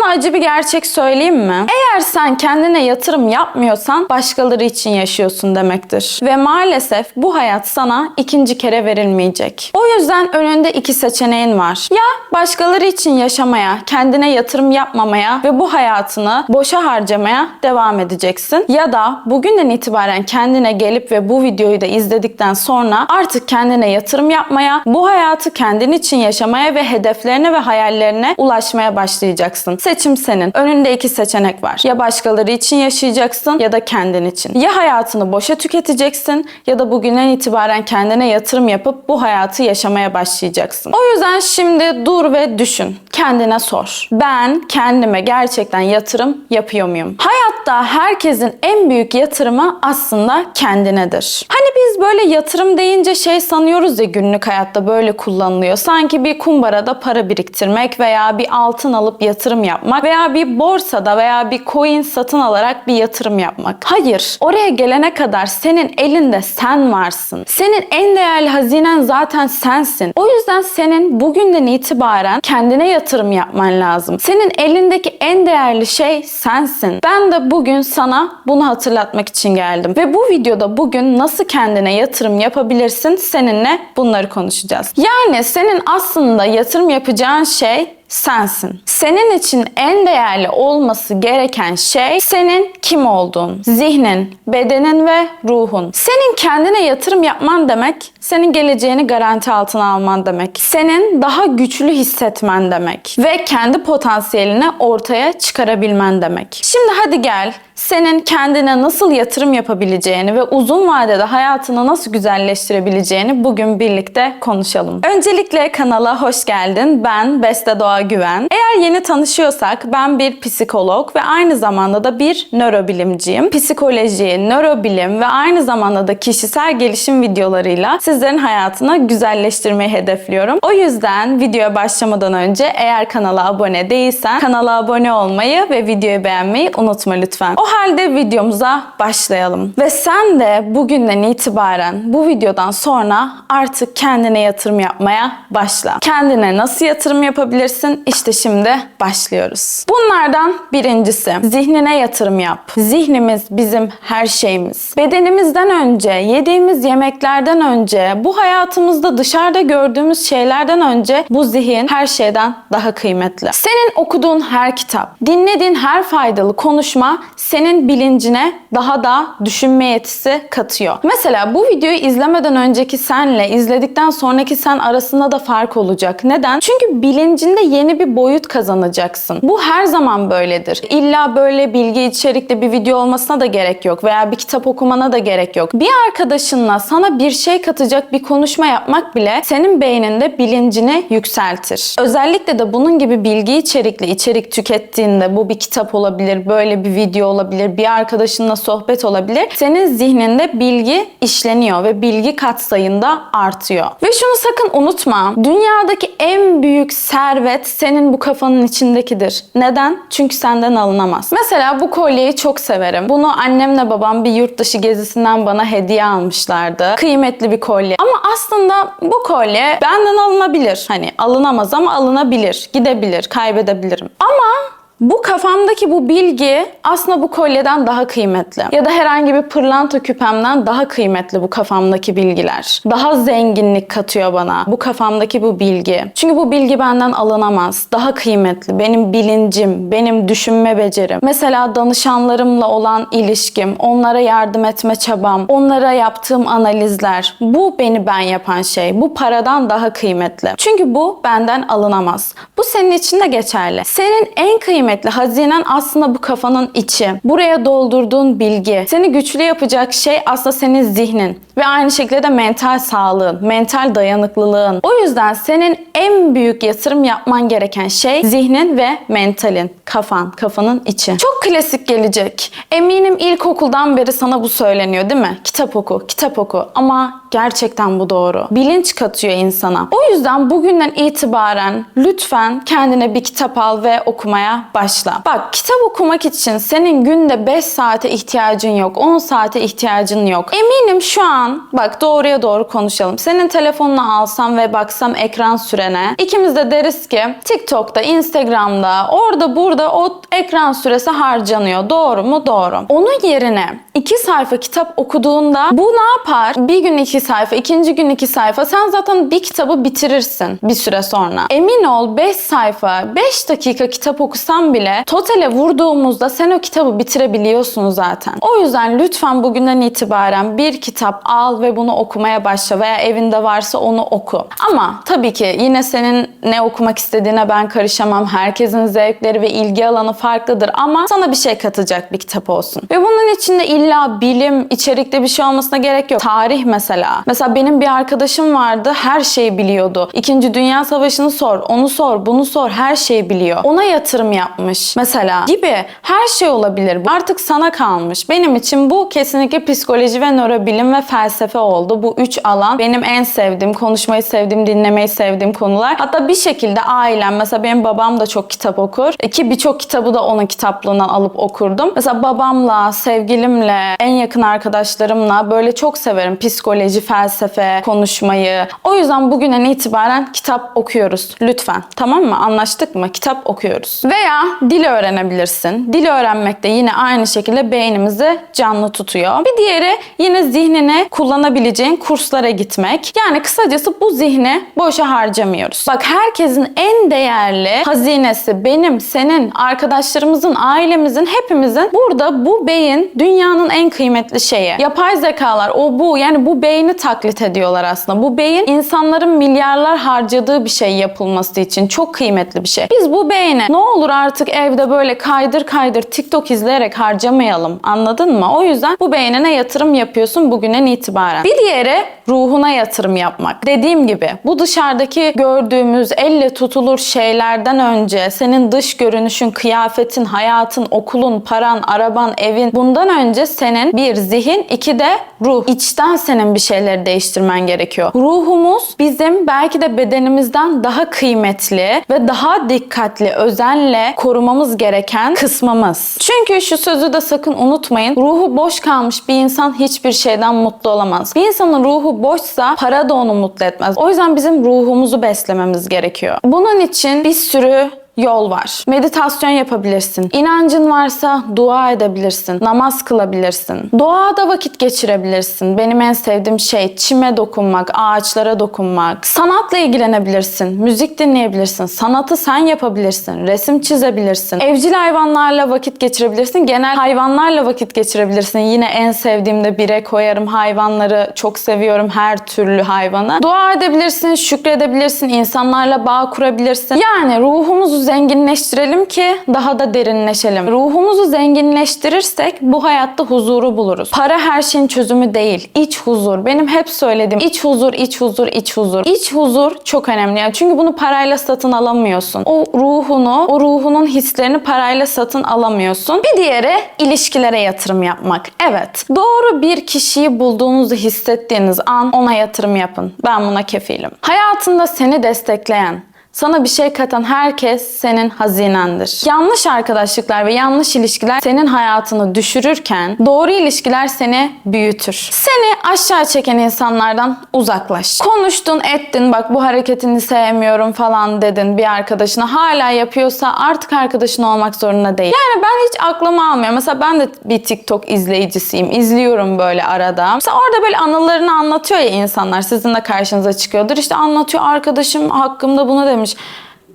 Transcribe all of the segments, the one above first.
Sana acı bir gerçek söyleyeyim mi? Eğer sen kendine yatırım yapmıyorsan başkaları için yaşıyorsun demektir. Ve maalesef bu hayat sana ikinci kere verilmeyecek. O yüzden önünde iki seçeneğin var. Ya başkaları için yaşamaya, kendine yatırım yapmamaya ve bu hayatını boşa harcamaya devam edeceksin. Ya da bugünden itibaren kendine gelip ve bu videoyu da izledikten sonra artık kendine yatırım yapmaya, bu hayatı kendin için yaşamaya ve hedeflerine ve hayallerine ulaşmaya başlayacaksın. Seçim senin. Önünde iki seçenek var. Ya başkaları için yaşayacaksın ya da kendin için. Ya hayatını boşa tüketeceksin ya da bugünden itibaren kendine yatırım yapıp bu hayatı yaşamaya başlayacaksın. O yüzden şimdi dur ve düşün. Kendine sor. Ben kendime gerçekten yatırım yapıyor muyum? Hayatta herkesin en büyük yatırımı aslında kendinedir. Hani biz böyle yatırım deyince şey sanıyoruz ya günlük hayatta böyle kullanılıyor. Sanki bir kumbarada para biriktirmek veya bir altın alıp yatırım yapmak veya bir borsada veya bir coin satın alarak bir yatırım yapmak. Hayır. Oraya gelene kadar senin elinde sen varsın. Senin en değerli hazinen zaten sensin. O yüzden senin bugünden itibaren kendine yatırım yapman lazım. Senin elindeki en değerli şey sensin. Ben de bugün sana bunu hatırlatmak için geldim. Ve bu videoda bugün nasıl kendine yatırım yapabilirsin seninle bunları konuşacağız. Yani senin aslında yatırım yapacağın şey sensin. Senin için en değerli olması gereken şey senin kim olduğun, zihnin, bedenin ve ruhun. Senin kendine yatırım yapman demek, senin geleceğini garanti altına alman demek. Senin daha güçlü hissetmen demek ve kendi potansiyelini ortaya çıkarabilmen demek. Şimdi hadi gel senin kendine nasıl yatırım yapabileceğini ve uzun vadede hayatını nasıl güzelleştirebileceğini bugün birlikte konuşalım. Öncelikle kanala hoş geldin. Ben Beste Doğa Güven. Eğer yeni tanışıyorsak ben bir psikolog ve aynı zamanda da bir nörobilimciyim. Psikoloji, nörobilim ve aynı zamanda da kişisel gelişim videolarıyla sizlerin hayatını güzelleştirmeyi hedefliyorum. O yüzden videoya başlamadan önce eğer kanala abone değilsen kanala abone olmayı ve videoyu beğenmeyi unutma lütfen. O halde videomuza başlayalım. Ve sen de bugünden itibaren bu videodan sonra artık kendine yatırım yapmaya başla. Kendine nasıl yatırım yapabilirsin? İşte şimdi başlıyoruz. Bunlardan birincisi zihnine yatırım yap. Zihnimiz bizim her şeyimiz. Bedenimizden önce, yediğimiz yemeklerden önce, bu hayatımızda dışarıda gördüğümüz şeylerden önce bu zihin her şeyden daha kıymetli. Senin okuduğun her kitap, dinlediğin her faydalı konuşma senin bilincine daha da düşünme yetisi katıyor. Mesela bu videoyu izlemeden önceki senle izledikten sonraki sen arasında da fark olacak. Neden? Çünkü bilincinde yeni bir boyut kazanacaksın. Bu her zaman böyledir. İlla böyle bilgi içerikli bir video olmasına da gerek yok veya bir kitap okumana da gerek yok. Bir arkadaşınla sana bir şey katacak bir konuşma yapmak bile senin beyninde bilincini yükseltir. Özellikle de bunun gibi bilgi içerikli içerik tükettiğinde bu bir kitap olabilir, böyle bir video olabilir, bir arkadaşınla sohbet olabilir. Senin zihninde bilgi işleniyor ve bilgi katsayında artıyor. Ve şunu sakın unutma. Dünyadaki en büyük servet senin bu kafanın içindekidir. Neden? Çünkü senden alınamaz. Mesela bu kolyeyi çok severim. Bunu annemle babam bir yurt dışı gezisinden bana hediye almışlardı. Kıymetli bir kolye. Ama aslında bu kolye benden alınabilir. Hani alınamaz ama alınabilir. Gidebilir, kaybedebilirim. Ama bu kafamdaki bu bilgi aslında bu kolyeden daha kıymetli. Ya da herhangi bir pırlanta küpemden daha kıymetli bu kafamdaki bilgiler. Daha zenginlik katıyor bana bu kafamdaki bu bilgi. Çünkü bu bilgi benden alınamaz. Daha kıymetli. Benim bilincim, benim düşünme becerim. Mesela danışanlarımla olan ilişkim, onlara yardım etme çabam, onlara yaptığım analizler. Bu beni ben yapan şey. Bu paradan daha kıymetli. Çünkü bu benden alınamaz. Bu senin için de geçerli. Senin en kıymetli hazinen aslında bu kafanın içi. Buraya doldurduğun bilgi. Seni güçlü yapacak şey aslında senin zihnin. Ve aynı şekilde de mental sağlığın, mental dayanıklılığın. O yüzden senin en büyük yatırım yapman gereken şey zihnin ve mentalin. Kafan, kafanın içi. Çok klasik gelecek. Eminim ilkokuldan beri sana bu söyleniyor değil mi? Kitap oku, kitap oku. Ama gerçekten bu doğru. Bilinç katıyor insana. O yüzden bugünden itibaren lütfen kendine bir kitap al ve okumaya başla başla. Bak kitap okumak için senin günde 5 saate ihtiyacın yok. 10 saate ihtiyacın yok. Eminim şu an bak doğruya doğru konuşalım. Senin telefonunu alsam ve baksam ekran sürene ikimiz de deriz ki TikTok'ta, Instagram'da, orada burada o ekran süresi harcanıyor. Doğru mu? Doğru. Onun yerine iki sayfa kitap okuduğunda bu ne yapar? Bir gün iki sayfa, ikinci gün iki sayfa. Sen zaten bir kitabı bitirirsin bir süre sonra. Emin ol 5 sayfa, 5 dakika kitap okusan bile totale vurduğumuzda sen o kitabı bitirebiliyorsun zaten. O yüzden lütfen bugünden itibaren bir kitap al ve bunu okumaya başla veya evinde varsa onu oku. Ama tabii ki yine senin ne okumak istediğine ben karışamam. Herkesin zevkleri ve ilgi alanı farklıdır ama sana bir şey katacak bir kitap olsun. Ve bunun içinde illa bilim, içerikli bir şey olmasına gerek yok. Tarih mesela. Mesela benim bir arkadaşım vardı her şeyi biliyordu. İkinci Dünya Savaşı'nı sor, onu sor, bunu sor her şeyi biliyor. Ona yatırım yapmış mesela gibi her şey olabilir. Artık sana kalmış. Benim için bu kesinlikle psikoloji ve nörobilim ve felsefe oldu. Bu üç alan benim en sevdiğim, konuşmayı sevdiğim, dinlemeyi sevdiğim konular. Hatta bir şekilde ailem, mesela benim babam da çok kitap okur. Ki birçok kitabı da onun kitaplığından alıp okurdum. Mesela babamla, sevgilimle, en yakın arkadaşlarımla böyle çok severim psikoloji, felsefe, konuşmayı. O yüzden bugünden itibaren kitap okuyoruz. Lütfen. Tamam mı? Anlaştık mı? Kitap okuyoruz. Veya dil öğrenebilirsin. Dil öğrenmek de yine aynı şekilde beynimizi canlı tutuyor. Bir diğeri yine zihnini kullanabileceğin kurslara gitmek. Yani kısacası bu zihni boşa harcamıyoruz. Bak herkesin en değerli hazinesi benim, senin, arkadaşlarımızın, ailemizin, hepimizin burada bu beyin dünyanın en kıymetli şeyi. Yapay zekalar o bu yani bu beyni taklit ediyorlar aslında. Bu beyin insanların milyarlar harcadığı bir şey yapılması için çok kıymetli bir şey. Biz bu beyni ne olur artık evde böyle kaydır kaydır TikTok izleyerek harcamayalım. Anladın mı? O yüzden bu beynine yatırım yapıyorsun bugünden itibaren. Bir diğeri ruhuna yatırım yapmak. Dediğim gibi bu dışarıdaki gördüğümüz elle tutulur şeylerden önce senin dış görünüşün, kıyafetin, hayatın, okulun, paran, araban, evin bundan önce senin bir zihin, iki de ruh. İçten senin bir şeyleri değiştirmen gerekiyor. Ruhumuz bizim belki de bedenimizden daha kıymetli ve daha dikkatli, özenle korumamız gereken kısmımız. Çünkü şu sözü de sakın unutmayın. Ruhu boş kalmış bir insan hiçbir şeyden mutlu olamaz. Bir insanın ruhu boşsa para da onu mutlu etmez. O yüzden bizim ruhumuzu beslememiz gerekiyor. Bunun için bir sürü yol var. Meditasyon yapabilirsin. İnancın varsa dua edebilirsin. Namaz kılabilirsin. Doğada vakit geçirebilirsin. Benim en sevdiğim şey çime dokunmak, ağaçlara dokunmak. Sanatla ilgilenebilirsin. Müzik dinleyebilirsin. Sanatı sen yapabilirsin. Resim çizebilirsin. Evcil hayvanlarla vakit geçirebilirsin. Genel hayvanlarla vakit geçirebilirsin. Yine en sevdiğim de bire koyarım. Hayvanları çok seviyorum. Her türlü hayvanı. Dua edebilirsin, şükredebilirsin. insanlarla bağ kurabilirsin. Yani ruhumuzu zenginleştirelim ki daha da derinleşelim. Ruhumuzu zenginleştirirsek bu hayatta huzuru buluruz. Para her şeyin çözümü değil. İç huzur. Benim hep söylediğim iç huzur, iç huzur, iç huzur. İç huzur çok önemli. Yani çünkü bunu parayla satın alamıyorsun. O ruhunu, o ruhunun hislerini parayla satın alamıyorsun. Bir diğeri ilişkilere yatırım yapmak. Evet. Doğru bir kişiyi bulduğunuzu hissettiğiniz an ona yatırım yapın. Ben buna kefilim. Hayatında seni destekleyen, sana bir şey katan herkes senin hazinendir. Yanlış arkadaşlıklar ve yanlış ilişkiler senin hayatını düşürürken doğru ilişkiler seni büyütür. Seni aşağı çeken insanlardan uzaklaş. Konuştun, ettin, bak bu hareketini sevmiyorum falan dedin bir arkadaşına. Hala yapıyorsa artık arkadaşın olmak zorunda değil. Yani ben hiç aklıma almıyor. Mesela ben de bir TikTok izleyicisiyim. İzliyorum böyle arada. Mesela orada böyle anılarını anlatıyor ya insanlar. Sizin de karşınıza çıkıyordur. İşte anlatıyor arkadaşım hakkımda bunu demiş. temos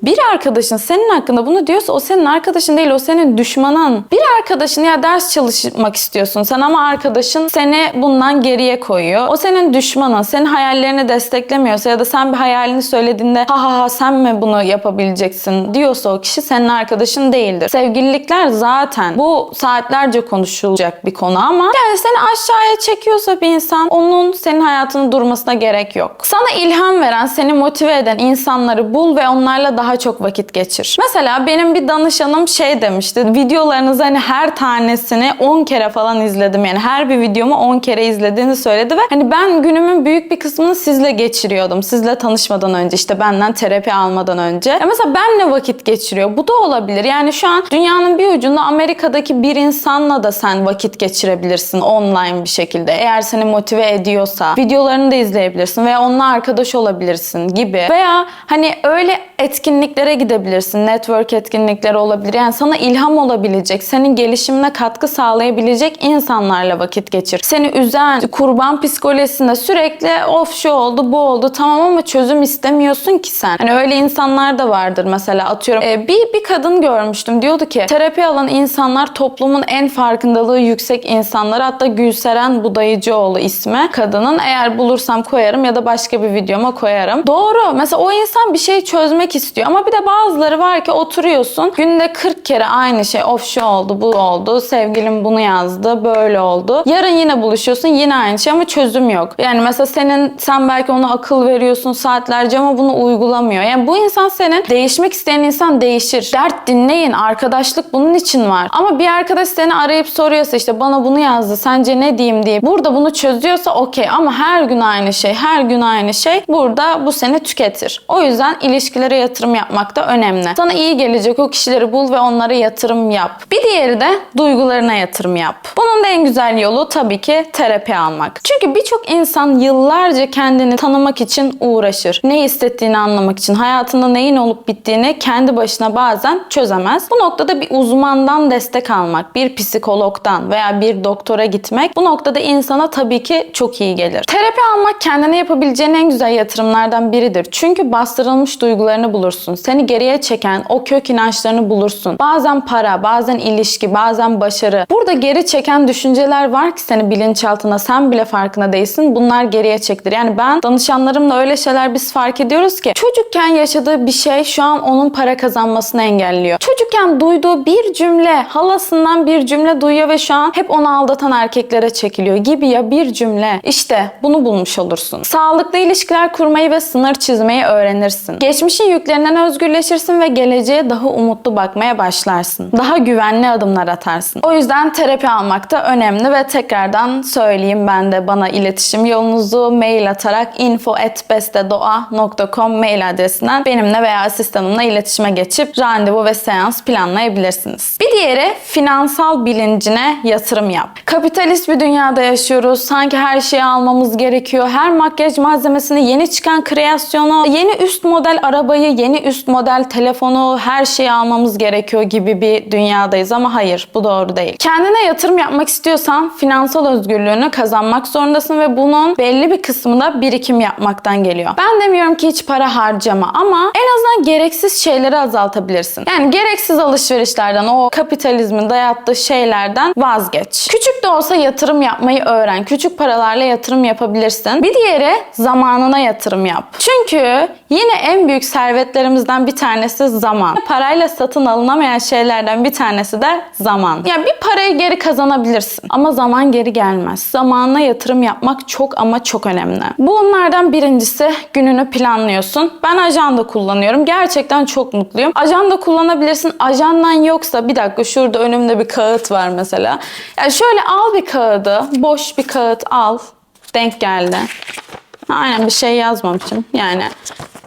Bir arkadaşın senin hakkında bunu diyorsa o senin arkadaşın değil o senin düşmanın. Bir arkadaşın ya ders çalışmak istiyorsun sen ama arkadaşın seni bundan geriye koyuyor. O senin düşmanın. Senin hayallerini desteklemiyorsa ya da sen bir hayalini söylediğinde ha ha ha sen mi bunu yapabileceksin diyorsa o kişi senin arkadaşın değildir. Sevgililikler zaten bu saatlerce konuşulacak bir konu ama yani seni aşağıya çekiyorsa bir insan onun senin hayatının durmasına gerek yok. Sana ilham veren, seni motive eden insanları bul ve onlarla daha daha çok vakit geçir. Mesela benim bir danışanım şey demişti. Videolarınızı hani her tanesini 10 kere falan izledim. Yani her bir videomu 10 kere izlediğini söyledi ve hani ben günümün büyük bir kısmını sizle geçiriyordum. Sizle tanışmadan önce işte benden terapi almadan önce. Ya mesela benle vakit geçiriyor. Bu da olabilir. Yani şu an dünyanın bir ucunda Amerika'daki bir insanla da sen vakit geçirebilirsin online bir şekilde. Eğer seni motive ediyorsa videolarını da izleyebilirsin veya onunla arkadaş olabilirsin gibi. Veya hani öyle etkinliklere gidebilirsin. Network etkinlikleri olabilir. Yani sana ilham olabilecek, senin gelişimine katkı sağlayabilecek insanlarla vakit geçir. Seni üzen, kurban psikolojisinde sürekli of şu oldu, bu oldu tamam ama çözüm istemiyorsun ki sen. Hani öyle insanlar da vardır mesela atıyorum. e, bir, bir kadın görmüştüm diyordu ki terapi alan insanlar toplumun en farkındalığı yüksek insanları. Hatta Gülseren Budayıcıoğlu ismi kadının. Eğer bulursam koyarım ya da başka bir videoma koyarım. Doğru. Mesela o insan bir şey çözmek istiyor ama bir de bazıları var ki oturuyorsun günde 40 kere aynı şey of şu oldu bu oldu sevgilim bunu yazdı böyle oldu. Yarın yine buluşuyorsun yine aynı şey ama çözüm yok. Yani mesela senin sen belki ona akıl veriyorsun saatlerce ama bunu uygulamıyor. Yani bu insan senin değişmek isteyen insan değişir. Dert dinleyin arkadaşlık bunun için var. Ama bir arkadaş seni arayıp soruyorsa işte bana bunu yazdı sence ne diyeyim diye burada bunu çözüyorsa okey ama her gün aynı şey her gün aynı şey burada bu seni tüketir. O yüzden ilişkilere yatırım yapmak da önemli. Sana iyi gelecek o kişileri bul ve onlara yatırım yap. Bir diğeri de duygularına yatırım yap. Bunun da en güzel yolu tabii ki terapi almak. Çünkü birçok insan yıllarca kendini tanımak için uğraşır. Ne hissettiğini anlamak için, hayatında neyin olup bittiğini kendi başına bazen çözemez. Bu noktada bir uzmandan destek almak, bir psikologdan veya bir doktora gitmek bu noktada insana tabii ki çok iyi gelir. Terapi almak kendine yapabileceğin en güzel yatırımlardan biridir. Çünkü bastırılmış duygularını bulursun. Seni geriye çeken o kök inançlarını bulursun. Bazen para, bazen ilişki, bazen başarı. Burada geri çeken düşünceler var ki seni bilinçaltına sen bile farkında değilsin. Bunlar geriye çektir. Yani ben danışanlarımla öyle şeyler biz fark ediyoruz ki çocukken yaşadığı bir şey şu an onun para kazanmasını engelliyor. Çocukken duyduğu bir cümle, halasından bir cümle duyuyor ve şu an hep onu aldatan erkeklere çekiliyor gibi ya bir cümle. İşte bunu bulmuş olursun. Sağlıklı ilişkiler kurmayı ve sınır çizmeyi öğrenirsin. Geçmişin yüklerinden özgürleşirsin ve geleceğe daha umutlu bakmaya başlarsın. Daha güvenli adımlar atarsın. O yüzden terapi almak da önemli ve tekrardan söyleyeyim ben de bana iletişim yolunuzu mail atarak info.bestedoğa.com mail adresinden benimle veya asistanımla iletişime geçip randevu ve seans planlayabilirsiniz. Bir diğeri finansal bilincine yatırım yap. Kapitalist bir dünyada yaşıyoruz. Sanki her şeyi almamız gerekiyor. Her makyaj malzemesini, yeni çıkan kreasyonu, yeni üst model arabayı, yeni üst model telefonu, her şeyi almamız gerekiyor gibi bir dünyadayız ama hayır bu doğru değil. Kendine yatırım yapmak istiyorsan finansal özgürlüğünü kazanmak zorundasın ve bunun belli bir kısmı da birikim yapmaktan geliyor. Ben demiyorum ki hiç para harcama ama en azından gereksiz şeyleri azaltabilirsin. Yani gereksiz alışverişlerden, o kapitalizmin dayattığı şeylerden vazgeç. Küçük de olsa yatırım yapmayı öğren. Küçük paralarla yatırım yapabilirsin. Bir diğeri zamanına yatırım yap. Çünkü yine en büyük servetlerimizden bir tanesi zaman. Parayla satın alınamayan şeylerden bir tanesi de zaman. Yani bir parayı geri kazanabilirsin ama zaman geri gelmez. Zamanına yatırım yapmak çok ama çok önemli. Bunlardan birincisi gününü planlıyorsun. Ben ajanda kullanıyorum. Gerçekten çok mutluyum. Ajanda kullanabilirsin. Ajandan yoksa bir dakika şurada önümde bir kağıt var mesela. Yani şöyle al bir kağıdı. Boş bir kağıt al. Denk geldi. Aynen bir şey yazmamışım. Yani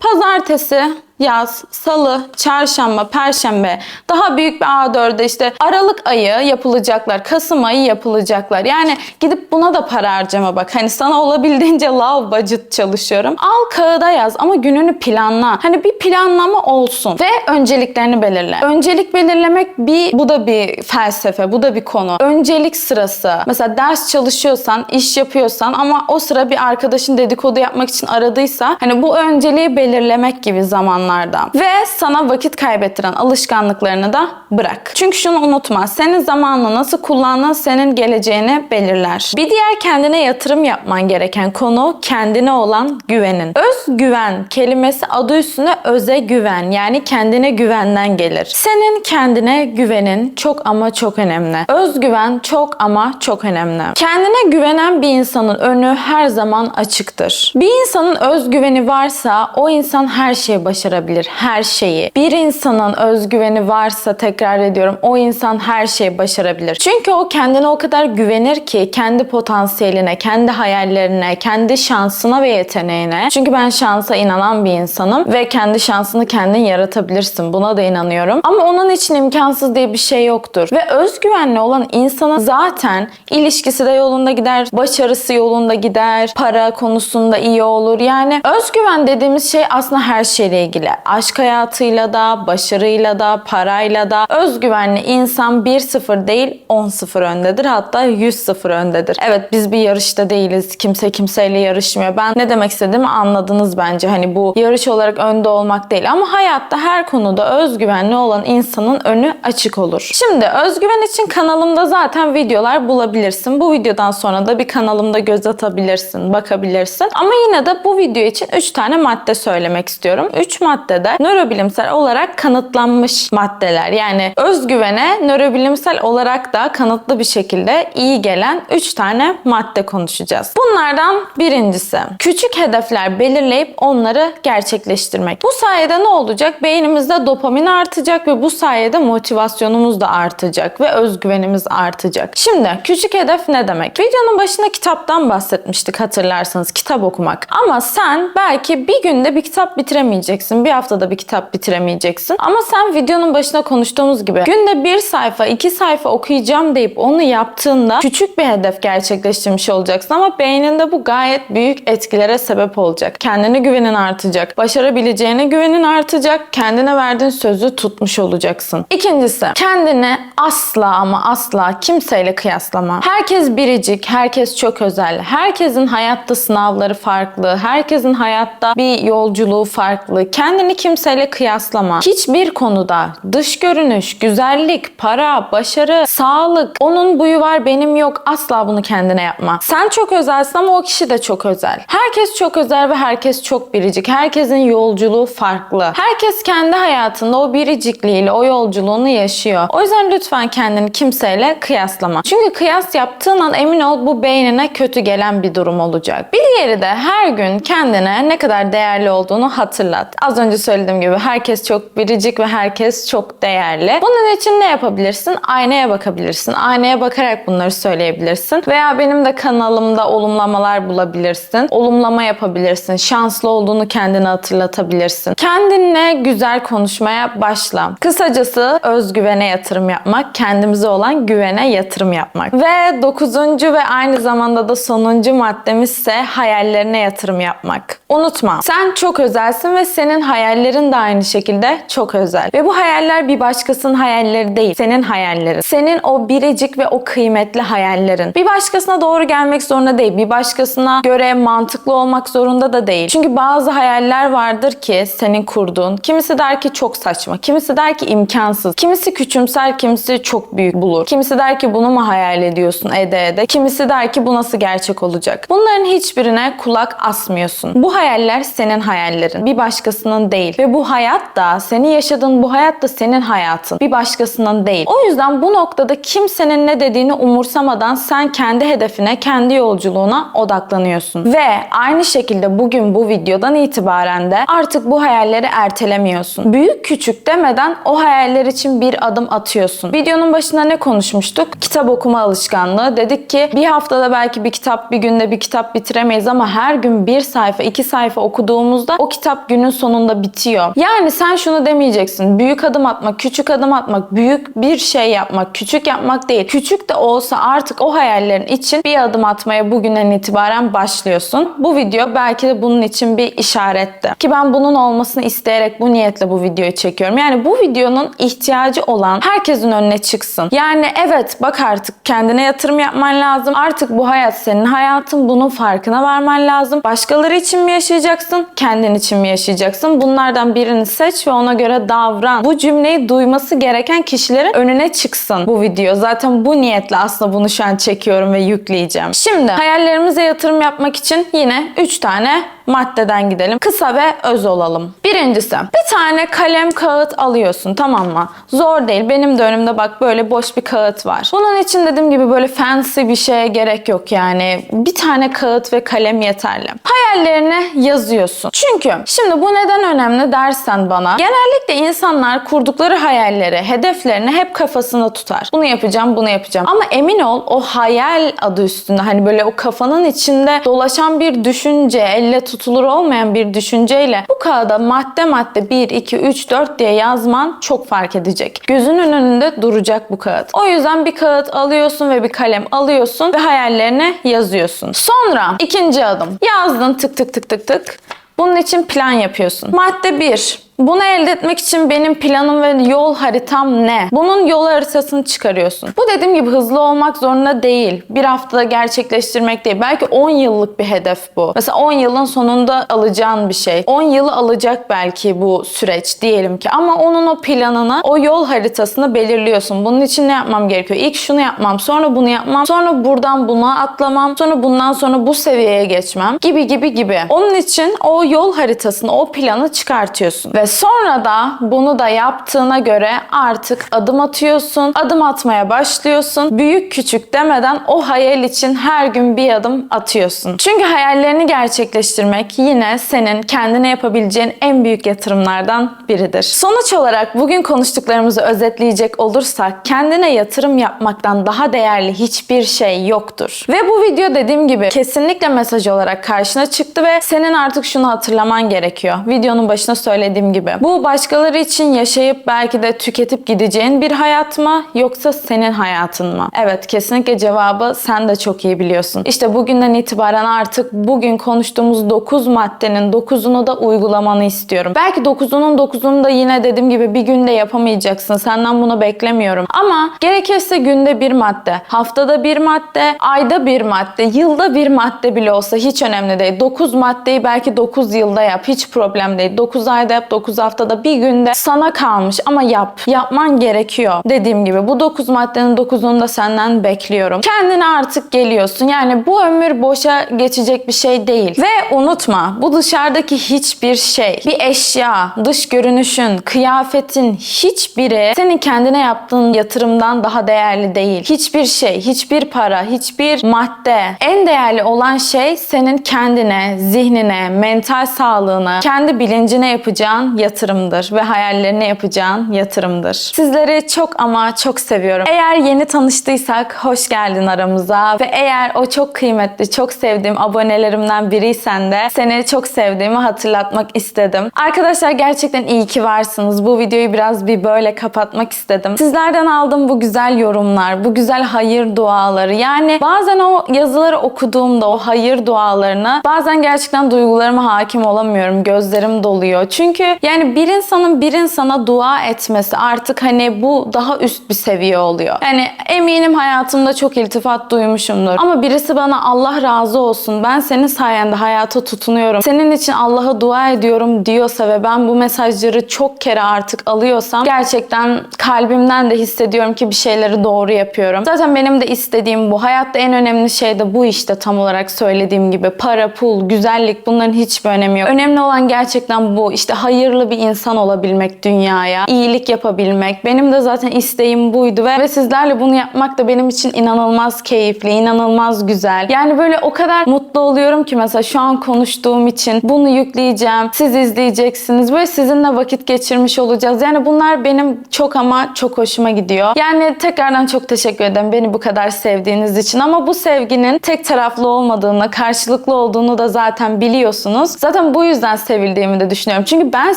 pazartesi yaz, salı, çarşamba, perşembe daha büyük bir A4'de işte Aralık ayı yapılacaklar, Kasım ayı yapılacaklar. Yani gidip buna da para harcama bak. Hani sana olabildiğince low budget çalışıyorum. Al kağıda yaz ama gününü planla. Hani bir planlama olsun ve önceliklerini belirle. Öncelik belirlemek bir bu da bir felsefe, bu da bir konu. Öncelik sırası. Mesela ders çalışıyorsan, iş yapıyorsan ama o sıra bir arkadaşın dedikodu yapmak için aradıysa hani bu önceliği belirlemek gibi zamanlarda. Ve sana vakit kaybettiren alışkanlıklarını da bırak. Çünkü şunu unutma. Senin zamanını nasıl kullandığın senin geleceğini belirler. Bir diğer kendine yatırım yapman gereken konu kendine olan güvenin. Özgüven kelimesi adı üstüne öze güven yani kendine güvenden gelir. Senin kendine güvenin çok ama çok önemli. Özgüven çok ama çok önemli. Kendine güvenen bir insanın önü her zaman açıktır. Bir insanın özgüveni varsa o insan her şeyi başarabilir başarabilir her şeyi. Bir insanın özgüveni varsa tekrar ediyorum o insan her şeyi başarabilir. Çünkü o kendine o kadar güvenir ki kendi potansiyeline, kendi hayallerine, kendi şansına ve yeteneğine. Çünkü ben şansa inanan bir insanım ve kendi şansını kendin yaratabilirsin. Buna da inanıyorum. Ama onun için imkansız diye bir şey yoktur. Ve özgüvenli olan insanın zaten ilişkisi de yolunda gider, başarısı yolunda gider, para konusunda iyi olur. Yani özgüven dediğimiz şey aslında her şeyle ilgili. Aşk hayatıyla da, başarıyla da, parayla da. Özgüvenli insan 1-0 değil 10-0 öndedir. Hatta 100-0 öndedir. Evet biz bir yarışta değiliz. Kimse kimseyle yarışmıyor. Ben ne demek istediğimi anladınız bence. Hani bu yarış olarak önde olmak değil. Ama hayatta her konuda özgüvenli olan insanın önü açık olur. Şimdi özgüven için kanalımda zaten videolar bulabilirsin. Bu videodan sonra da bir kanalımda göz atabilirsin, bakabilirsin. Ama yine de bu video için 3 tane madde söylemek istiyorum. 3 madde de nörobilimsel olarak kanıtlanmış maddeler. Yani özgüvene nörobilimsel olarak da kanıtlı bir şekilde iyi gelen 3 tane madde konuşacağız. Bunlardan birincisi küçük hedefler belirleyip onları gerçekleştirmek. Bu sayede ne olacak? Beynimizde dopamin artacak ve bu sayede motivasyonumuz da artacak ve özgüvenimiz artacak. Şimdi küçük hedef ne demek? Videonun başında kitaptan bahsetmiştik hatırlarsanız kitap okumak. Ama sen belki bir günde bir kitap bitiremeyeceksin. Bir haftada bir kitap bitiremeyeceksin. Ama sen videonun başında konuştuğumuz gibi günde bir sayfa, iki sayfa okuyacağım deyip onu yaptığında küçük bir hedef gerçekleştirmiş olacaksın. Ama beyninde bu gayet büyük etkilere sebep olacak. Kendine güvenin artacak. Başarabileceğine güvenin artacak. Kendine verdiğin sözü tutmuş olacaksın. İkincisi kendini asla ama asla kimseyle kıyaslama. Herkes biricik, herkes çok özel. Herkesin hayatta sınavları farklı. Herkesin hayatta bir yolculuğu farklı. Kendini kimseyle kıyaslama. Hiçbir konuda dış görünüş, güzellik, para, başarı, sağlık, onun buyu var benim yok asla bunu kendine yapma. Sen çok özelsin ama o kişi de çok özel. Herkes çok özel ve herkes çok biricik. Herkesin yolculuğu farklı. Herkes kendi hayatında o biricikliğiyle o yolculuğunu yaşıyor. O yüzden lütfen kendini kimseyle kıyaslama. Çünkü kıyas yaptığın an emin ol bu beynine kötü gelen bir durum olacak. Bir diğeri de her gün kendine ne kadar değerli olduğunu hatırlat. Az önce söylediğim gibi herkes çok biricik ve herkes çok değerli. Bunun için ne yapabilirsin? Aynaya bakabilirsin. Aynaya bakarak bunları söyleyebilirsin. Veya benim de kanalımda olumlamalar bulabilirsin. Olumlama yapabilirsin. Şanslı olduğunu kendine hatırlatabilirsin. Kendinle güzel konuşmaya başla. Kısacası özgüvene yatırım yapmak, kendimize olan güvene yatırım yapmak. Ve dokuzuncu ve aynı zamanda da sonuncu maddemiz ise hayallerine yatırım yapmak. Unutma, sen çok özelsin ve senin hayallerin de aynı şekilde çok özel. Ve bu hayaller bir başkasının hayalleri değil, senin hayallerin. Senin o biricik ve o kıymetli hayallerin. Bir başkasına doğru gelmek zorunda değil, bir başkasına göre mantıklı olmak zorunda da değil. Çünkü bazı hayaller vardır ki senin kurduğun. Kimisi der ki çok saçma, kimisi der ki imkansız, kimisi küçümser, kimisi çok büyük bulur. Kimisi der ki bunu mu hayal ediyorsun ede ede, kimisi der ki bu nasıl gerçek olacak. Bunların hiçbirine kulak asmıyorsun. Bu hayaller senin hayallerin, bir başkasının değil. Ve bu hayat da, senin yaşadığın bu hayat da senin hayatın, bir başkasının değil. O yüzden bu noktada kimsenin ne dediğini umursamadan sen kendi hedefine, kendi yolculuğuna odaklanıyorsun. Ve aynı şekilde bugün bu videodan itibaren de artık bu hayalleri ertelemiyorsun. Büyük küçük demeden o hayaller için bir adım atıyorsun. Videonun başında ne konuşmuştuk? Kitap okuma alışkanlığı. Dedik ki bir haftada belki bir kitap, bir günde bir kitap bitiremeyiz ama her gün bir sayfa, iki sayfa okuduğumuzda o kitap günün sonunda bitiyor. Yani sen şunu demeyeceksin. Büyük adım atmak, küçük adım atmak, büyük bir şey yapmak, küçük yapmak değil. Küçük de olsa artık o hayallerin için bir adım atmaya bugünden itibaren başlıyorsun. Bu video belki de bunun için bir işaretti. Ki ben bunun olmasını isteyerek bu niyetle bu videoyu çekiyorum. Yani bu videonun ihtiyacı olan herkesin önüne çıksın. Yani evet bak artık kendine yatırım yapman lazım. Artık bu hayat senin hayatın. Bunun farkına varman lazım. Başkaları için mi yaşayacaksın? Kendin için mi yaşayacaksın? Bunlardan birini seç ve ona göre davran. Bu cümleyi duyması gereken kişilerin önüne çıksın bu video. Zaten bu niyetle aslında bunu şu an çekiyorum ve yükleyeceğim. Şimdi hayallerimize yatırım yapmak için yine 3 tane maddeden gidelim. Kısa ve öz olalım. Birincisi bir tane kalem kağıt alıyorsun tamam mı? Zor değil. Benim de önümde bak böyle boş bir kağıt var. Bunun için dediğim gibi böyle fancy bir şeye gerek yok yani. Bir tane kağıt ve kalem yeterli. Hayal hayallerini yazıyorsun. Çünkü şimdi bu neden önemli dersen bana genellikle insanlar kurdukları hayalleri, hedeflerini hep kafasında tutar. Bunu yapacağım, bunu yapacağım. Ama emin ol o hayal adı üstünde hani böyle o kafanın içinde dolaşan bir düşünce, elle tutulur olmayan bir düşünceyle bu kağıda madde madde 1, 2, 3, 4 diye yazman çok fark edecek. Gözünün önünde duracak bu kağıt. O yüzden bir kağıt alıyorsun ve bir kalem alıyorsun ve hayallerini yazıyorsun. Sonra ikinci adım. Yazdın tık tık tık tık tık. Bunun için plan yapıyorsun. Madde 1. Bunu elde etmek için benim planım ve yol haritam ne? Bunun yol haritasını çıkarıyorsun. Bu dediğim gibi hızlı olmak zorunda değil. Bir haftada gerçekleştirmek değil. Belki 10 yıllık bir hedef bu. Mesela 10 yılın sonunda alacağın bir şey. 10 yılı alacak belki bu süreç diyelim ki. Ama onun o planını, o yol haritasını belirliyorsun. Bunun için ne yapmam gerekiyor? İlk şunu yapmam, sonra bunu yapmam, sonra buradan buna atlamam, sonra bundan sonra bu seviyeye geçmem gibi gibi gibi. Onun için o yol haritasını, o planı çıkartıyorsun. Ve sonra da bunu da yaptığına göre artık adım atıyorsun. Adım atmaya başlıyorsun. Büyük küçük demeden o hayal için her gün bir adım atıyorsun. Çünkü hayallerini gerçekleştirmek yine senin kendine yapabileceğin en büyük yatırımlardan biridir. Sonuç olarak bugün konuştuklarımızı özetleyecek olursak kendine yatırım yapmaktan daha değerli hiçbir şey yoktur. Ve bu video dediğim gibi kesinlikle mesaj olarak karşına çıktı ve senin artık şunu hatırlaman gerekiyor. Videonun başına söylediğim gibi. Bu başkaları için yaşayıp belki de tüketip gideceğin bir hayat mı yoksa senin hayatın mı? Evet kesinlikle cevabı sen de çok iyi biliyorsun. İşte bugünden itibaren artık bugün konuştuğumuz 9 maddenin 9'unu da uygulamanı istiyorum. Belki 9'unun 9'unu da yine dediğim gibi bir günde yapamayacaksın. Senden bunu beklemiyorum. Ama gerekirse günde bir madde, haftada bir madde, ayda bir madde, yılda bir madde bile olsa hiç önemli değil. 9 maddeyi belki 9 yılda yap. Hiç problem değil. 9 ayda yap, 9 haftada bir günde sana kalmış ama yap. Yapman gerekiyor. Dediğim gibi bu 9 maddenin 9'unu da senden bekliyorum. Kendine artık geliyorsun. Yani bu ömür boşa geçecek bir şey değil. Ve unutma bu dışarıdaki hiçbir şey, bir eşya, dış görünüşün, kıyafetin hiçbiri senin kendine yaptığın yatırımdan daha değerli değil. Hiçbir şey, hiçbir para, hiçbir madde. En değerli olan şey senin kendine, zihnine, mental sağlığına, kendi bilincine yapacağın yatırımdır ve hayallerine yapacağın yatırımdır. Sizleri çok ama çok seviyorum. Eğer yeni tanıştıysak hoş geldin aramıza ve eğer o çok kıymetli, çok sevdiğim abonelerimden biriysen de seni çok sevdiğimi hatırlatmak istedim. Arkadaşlar gerçekten iyi ki varsınız. Bu videoyu biraz bir böyle kapatmak istedim. Sizlerden aldığım bu güzel yorumlar, bu güzel hayır duaları yani bazen o yazıları okuduğumda o hayır dualarını bazen gerçekten duygularıma hakim olamıyorum. Gözlerim doluyor. Çünkü yani bir insanın bir insana dua etmesi artık hani bu daha üst bir seviye oluyor. Yani eminim hayatımda çok iltifat duymuşumdur. Ama birisi bana Allah razı olsun ben senin sayende hayata tutunuyorum. Senin için Allah'a dua ediyorum diyorsa ve ben bu mesajları çok kere artık alıyorsam gerçekten kalbimden de hissediyorum ki bir şeyleri doğru yapıyorum. Zaten benim de istediğim bu. Hayatta en önemli şey de bu işte tam olarak söylediğim gibi. Para, pul, güzellik bunların hiçbir önemi yok. Önemli olan gerçekten bu. İşte hayırlı bir insan olabilmek dünyaya, iyilik yapabilmek. Benim de zaten isteğim buydu ve, ve sizlerle bunu yapmak da benim için inanılmaz keyifli, inanılmaz güzel. Yani böyle o kadar mutlu oluyorum ki mesela şu an konuştuğum için bunu yükleyeceğim. Siz izleyeceksiniz. Böyle sizinle vakit geçirmiş olacağız. Yani bunlar benim çok ama çok hoşuma gidiyor. Yani tekrardan çok teşekkür ederim beni bu kadar sevdiğiniz için ama bu sevginin tek taraflı olmadığını, karşılıklı olduğunu da zaten biliyorsunuz. Zaten bu yüzden sevildiğimi de düşünüyorum. Çünkü ben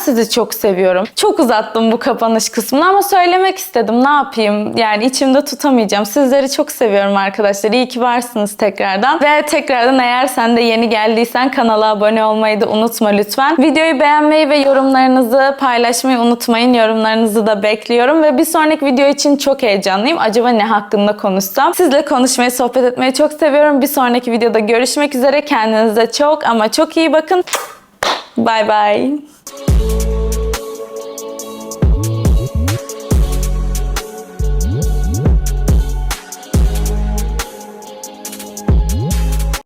sizi çok seviyorum. Çok uzattım bu kapanış kısmını ama söylemek istedim. Ne yapayım? Yani içimde tutamayacağım. Sizleri çok seviyorum arkadaşlar. İyi ki varsınız tekrardan. Ve tekrardan eğer sen de yeni geldiysen kanala abone olmayı da unutma lütfen. Videoyu beğenmeyi ve yorumlarınızı paylaşmayı unutmayın. Yorumlarınızı da bekliyorum ve bir sonraki video için çok heyecanlıyım. Acaba ne hakkında konuşsam? Sizle konuşmayı, sohbet etmeyi çok seviyorum. Bir sonraki videoda görüşmek üzere. Kendinize çok ama çok iyi bakın. Bye bye.